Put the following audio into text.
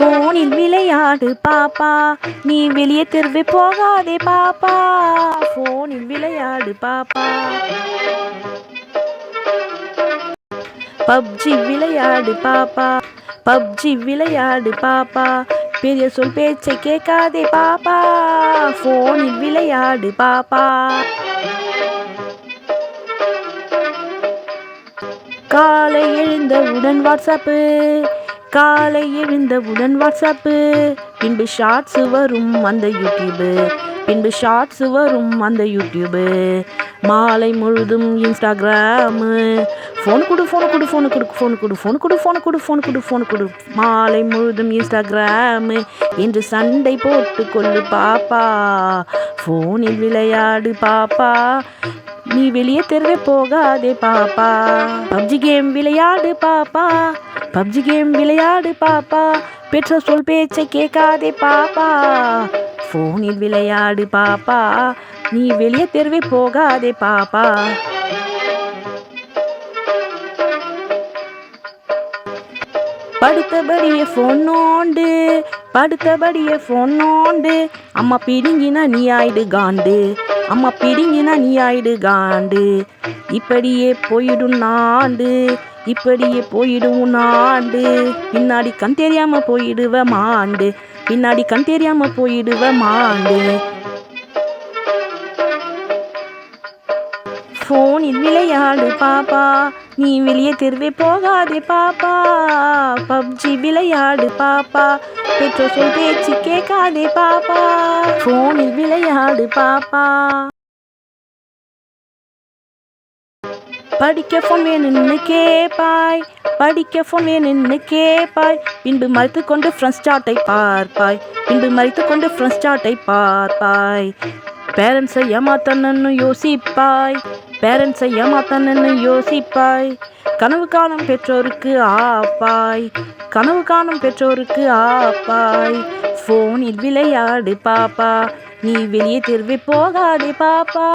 ஃபோனில் விளையாடு பாப்பா. நீ வெளியே தெருவே போகாதே பாப்பா. ஃபோனில் விளையாடு பாப்பா. பப்ஜி விளையாடு பாப்பா. பப்ஜி விளையாடு பாப்பா. பெரிய சொல் பேச்சை கேட்காதே பாப்பா. ஃபோனில் விளையாடு பாப்பா. காலை எழுந்தவுடன் வாட்ஸ்அப்பு. காலை எழுந்தவுடன் வாட்ஸ்அப்பு. பின்பு ஷார்ட்ஸ் வரும் அந்த யூடியூபு. பின்பு ஷார்ட்ஸ் வரும் அந்த யூடியூபு. மாலை முழுதும் இன்ஸ்டாகிராமு. ஃபோன் கொடு ஃபோன் கொடு ஃபோன் கொடு ஃபோன் கொடு ஃபோன் கொடு ஃபோன் கொடு ஃபோன் கொடு ஃபோன் கொடு. மாலை முழுதும் இன்ஸ்டாகிராமு. என்று சண்டை போட்டு கொள்ளு பாப்பா. ஃபோனில் விளையாடு பாப்பா. நீ வெளியே தெருவே போகாதே பாப்பா. பப்ஜி கேம் விளையாடு பாப்பா. பப்ஜி கேம் விளையாடு பாப்பா. பெற்றோர் சொல் பேச்சை கேட்காதே பாப்பா. ஃபோனில் விளையாடு பாப்பா. நீ வெளியே தெருவே போகாதே பாப்பா. படுத்தபடியே ஃபோன் நோண்டு. படுத்தபடியே ஃபோன் நோண்டு. அம்மா பிடுங்கினா நீ ஆயிடு காண்டு. அம்மா பிடுங்கினா நீ ஆயிடு காண்டு. இப்படியே போயிடும் நாண்டு. இப்படியே போயிடும் நாண்டு. பின்னாடி கண் தெரியாம போயிடுவ மாண்டு. பின்னாடி கண் தெரியாம போயிடுவ மாண்டு. ஃபோனில் விளையாடு பாப்பா. நீ வெளியே திரும்பி போகாதே பாப்பா. பப்ஜி விளையாடு பாப்பா. பெற்றோர் சொல் பேச்சு கேட்காதே பாப்பா. ஃபோனில் விளையாடு பாப்பா. படிக்க ஃபோன் வேணும்னு கேட்பாய் படிக்க ஃபோன் வேணும்னு கேட்பாய் பின்பு மறைத்து கொண்டு ஃப்ரெண்ட்ஸ் சாட்டை பார்ப்பாய். பின்பு மறைத்து கொண்டு ஃப்ரெண்ட்ஸ் சாட்டை பார்ப்பாய். பேரண்ட்ஸை ஏமாத்தணும்னு யோசிப்பாய். பேரண்ட்ஸை ஏமாத்தணும்னு யோசிப்பாய். கனவு காணும் பெற்றோருக்கு ஆப்பாய். கனவு காணும் பெற்றோருக்கு ஆப்பாய். ஃபோனில் விளையாடு பாப்பா. நீ வெளியே திரும்பி போகாதே பாப்பா.